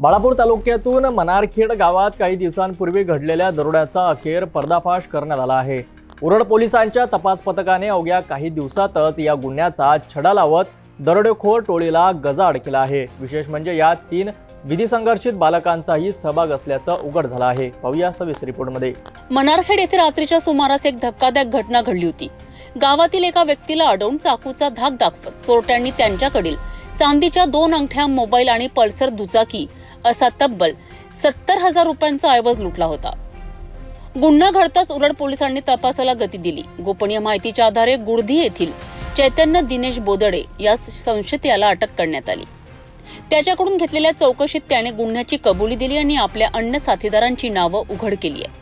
बाळापूर तालुक्यातून मनारखेड गावात काही दिवसांपूर्वी घडलेल्या दरोड्याचा अखेर पर्दाफाश करण्यात आला आहे. उरड पोलिसांच्या तपास पथकाने अवघ्या काही दिवसातच या गुन्ह्याचा छडा लावत दरोडेखोर टोळीला गजाआड केला आहे. विशेष म्हणजे या तीन विधिसंघर्षित बालकांचाही सहभाग असल्याचं उघड झालं आहे. पाहूया सविस रिपोर्टमध्ये मनारखेड येथे रात्रीच्या सुमारास एक धक्कादायक घटना घडली होती. गावातील एका व्यक्तीला अडवून चाकूचा धाक दाखवत चोरट्यांनी त्यांच्याकडील चांदीच्या दोन अंगठ्या मोबाईल आणि पल्सर दुचाकी असा तब्बल सत्तर हजार रुपयांचा ऐवज लुटला होता. गुन्हा घडताच उरड पोलिसांनी तपासाला गती दिली. गोपनीय माहितीच्या आधारे गुडधी येथील चैतन्य दिनेश बोदडे या संशयिताला अटक करण्यात आली. त्याच्याकडून घेतलेल्या चौकशीत त्याने गुन्ह्याची कबुली दिली आणि आपल्या अन्य साथीदारांची नावं उघड केली आहे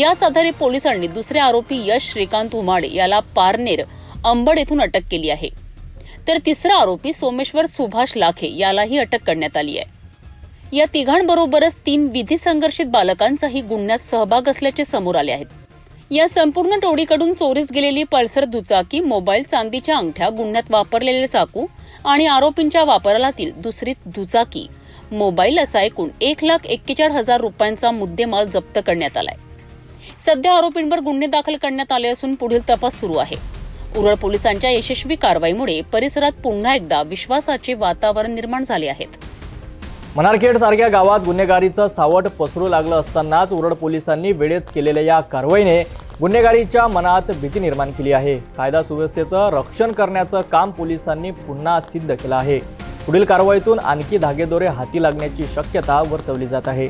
याच आधारे पोलिसांनी दुसरे आरोपी यश श्रीकांत उमाडे याला पारनेर अंबड येथून अटक केली आहे. तर तिसरा आरोपी सोमेश्वर सुभाष लाखे यालाही अटक करण्यात आली आहे. या तिघांबरोबरच तीन विधी संघर्षित बालकांचाही गुन्ह्यात सहभाग असल्याचे समोर आले आहेत. या संपूर्ण टोळीकडून चोरीस गेलेली पल्सर दुचाकी मोबाईल चांदीच्या अंगठ्या गुन्ह्यात वापरलेले चाकू आणि आरोपींच्या वापरालातील दुसरी दुचाकी मोबाईल असा एकूण एक लाख एक्केचाळीस हजार रुपयांचा मुद्देमाल जप्त करण्यात आलाय. सध्या आरोपींवर गुन्हे दाखल करण्यात आले असून पुढील तपास सुरू आहे. उरळ पोलिसांच्या यशस्वी कारवाईमुळे परिसरात पुन्हा एकदा विश्वासाचे वातावरण निर्माण झाले आहेत मनारखेड सारख्या गावात गुन्हेगारीचं सावट पसरू लागलं असतानाच उरड पोलिसांनी वेळेच केलेल्या या कारवाईने गुन्हेगारीच्या मनात भीती निर्माण केली आहे. कायदा सुव्यवस्थेचं रक्षण करण्याचं काम पोलिसांनी पुन्हा सिद्ध केलं आहे. पुढील कारवाईतून आणखी धागेदोरे हाती लागण्याची शक्यता वर्तवली जात आहे.